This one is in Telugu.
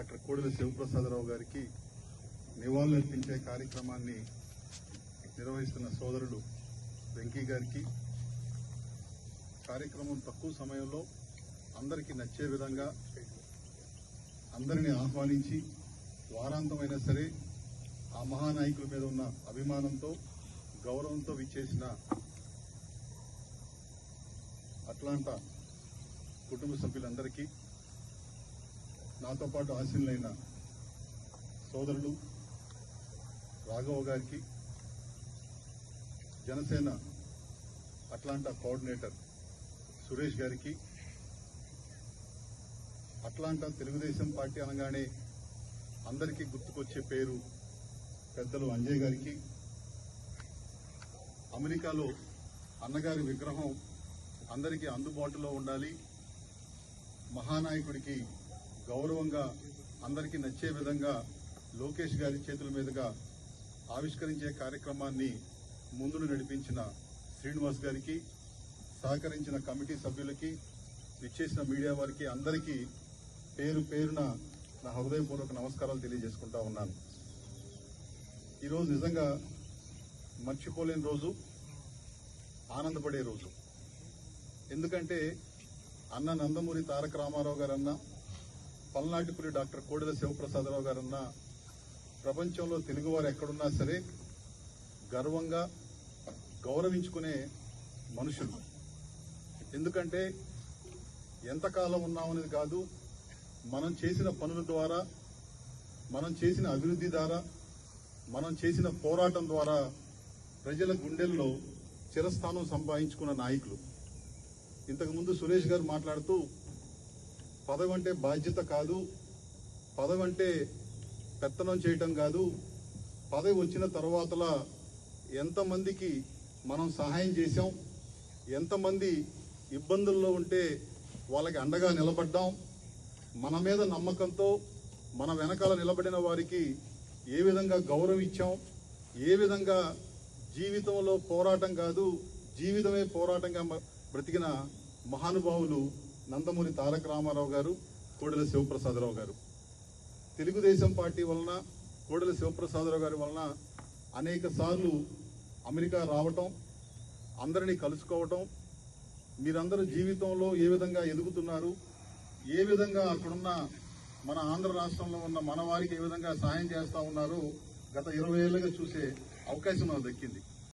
డాక్టర్ కోడెల శివప్రసాదరావు గారికి నివాళులర్పించే కార్యక్రమాన్ని నిర్వహిస్తున్న సోదరుడు వెంకీ గారికి. కార్యక్రమం తక్కువ సమయంలో అందరికీ నచ్చే విధంగా అందరినీ ఆహ్వానించి వారాంతమైనా సరే ఆ మహానాయకుల మీద ఉన్న అభిమానంతో గౌరవంతో విచ్చేసిన అట్లాంటా కుటుంబ సభ్యులందరికీ నాతో పాటు ఆశీనులైన సోదరుడు రాఘవ గారికి జనసేన అట్లాంటా కోఆర్డినేటర్ సురేష్ గారికి అట్లాంటా తెలుగుదేశం పార్టీ అనగానే అందరికీ గుర్తుకొచ్చే పేరు పెద్దలు అంజయ్ గారికి. అమెరికాలో అన్నగారి విగ్రహం అందరికీ అందుబాటులో ఉండాలి. మహానాయకుడికి గౌరవంగా అందరికీ నచ్చే విధంగా లోకేష్ గారి చేతుల మీదుగా ఆవిష్కరించే కార్యక్రమాన్ని ముందును నడిపించిన శ్రీనివాస్ గారికి సహకరించిన కమిటీ సభ్యులకి విచ్చేసిన మీడియా వారికి అందరికీ పేరు పేరున నా హృదయపూర్వక నమస్కారాలు తెలియజేసుకుంటా ఉన్నాను. ఈరోజు నిజంగా మర్చిపోలేని రోజు ఆనందపడే రోజు. ఎందుకంటే అన్న నందమూరి తారక రామారావు గారన్నా పల్నాటిపురి డాక్టర్ కోడెల శివప్రసాదరావు గారన్న ప్రపంచంలో తెలుగువారు ఎక్కడున్నా సరే గర్వంగా గౌరవించుకునే మనుషులు. ఎందుకంటే ఎంతకాలం ఉన్నామనేది కాదు మనం చేసిన పనుల ద్వారా మనం చేసిన అభివృద్ధి ద్వారా మనం చేసిన పోరాటం ద్వారా ప్రజల గుండెల్లో చిరస్థానం సంపాదించుకున్న నాయకులు. ఇంతకుముందు సురేష్ గారు మాట్లాడుతూ పదవి అంటే బాధ్యత కాదు పదవి అంటే పెత్తనం చేయటం కాదు. పదవి వచ్చిన తర్వాతలా ఎంతమందికి మనం సహాయం చేసాం ఎంతమంది ఇబ్బందుల్లో ఉంటే వాళ్ళకి అండగా నిలబడ్డాం. మన మీద నమ్మకంతో మన వెనకాల నిలబడిన వారికి ఏ విధంగా గౌరవం ఇచ్చాం ఏ విధంగా జీవితంలో పోరాటం కాదు జీవితమే పోరాటంగా బ్రతికిన మహానుభావులు నందమూరి తారక రామారావు గారు కోడెల శివప్రసాదరావు గారు. తెలుగుదేశం పార్టీ వలన కోడెల శివప్రసాదరావు గారి వలన అనేక సార్లు అమెరికా రావటం అందరినీ కలుసుకోవటం మీరందరూ జీవితంలో ఏ విధంగా ఎదుగుతున్నారు ఏ విధంగా అక్కడున్న మన ఆంధ్ర రాష్ట్రంలో ఉన్న మన వారికి ఏ విధంగా సహాయం చేస్తూ ఉన్నారో గత ఇరవై ఏళ్ళుగా చూసే అవకాశం నాకు దక్కింది.